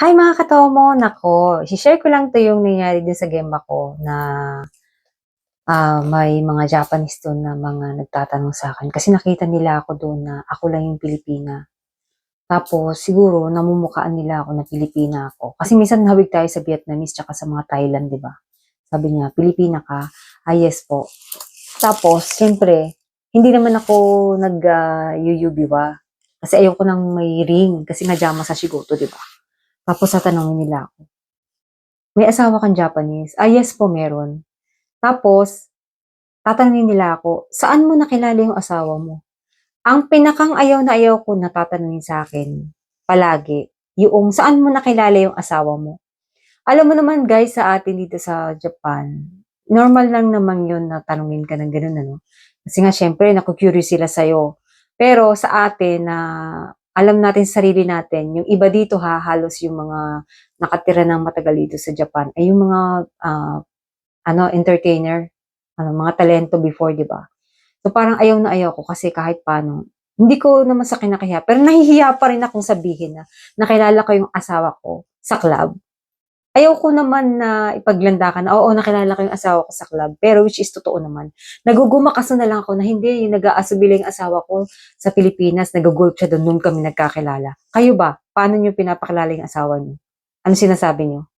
Hi mga katomo! Nako, share ko lang to yung nangyari din sa Gemba ko na ah, may mga Japanese doon na mga nagtatanong sa akin. Kasi nakita nila ako doon na ako lang yung Pilipina. Tapos siguro namumukaan nila ako na Pilipina ako. Kasi minsan hawig tayo sa Vietnamese tsaka sa mga Thailand, di ba? Sabi niya, Pilipina ka? Ah, yes po. Tapos, siyempre, hindi naman ako nag-yuyubiwa. kasi ayoko nang may ring. Kasi nga Jama sa Shigoto, di ba? Tapos tatanungin nila ako, may asawa kang Japanese? Ah, yes po, meron. Tapos, tatanungin nila ako, saan mo nakilala yung asawa mo? Ang pinakang ayaw na ayaw ko na tatanungin sa akin, palagi, yung saan mo nakilala yung asawa mo? Alam mo naman guys, sa atin dito sa Japan, normal lang naman yun na tanungin ka ng ganun, ano? Kasi nga, syempre, naku-curious sila sa'yo. Pero sa atin na alam natin sa sarili natin, yung iba dito ha, halos yung mga nakatira ng matagal dito sa Japan, ay yung mga ah, ano, entertainer, ano, mga talento before, di ba? So parang ayaw na ayaw ko kasi kahit paano, hindi ko naman sa kinakahiya, pero nahihiya pa rin akong sabihin na nakilala ko yung asawa ko sa club. Ayaw ko naman na ipaglandakan na, oo, nakilala ko yung asawa ko sa club, pero which is totoo naman. Nagugumakas na lang ako na hindi, yung nag-aasubili yung asawa ko sa Pilipinas, nag-gulp siya doon, noon kami nagkakilala. Kayo ba? Paano niyo pinapakilala yung asawa niyo? Ano sinasabi niyo?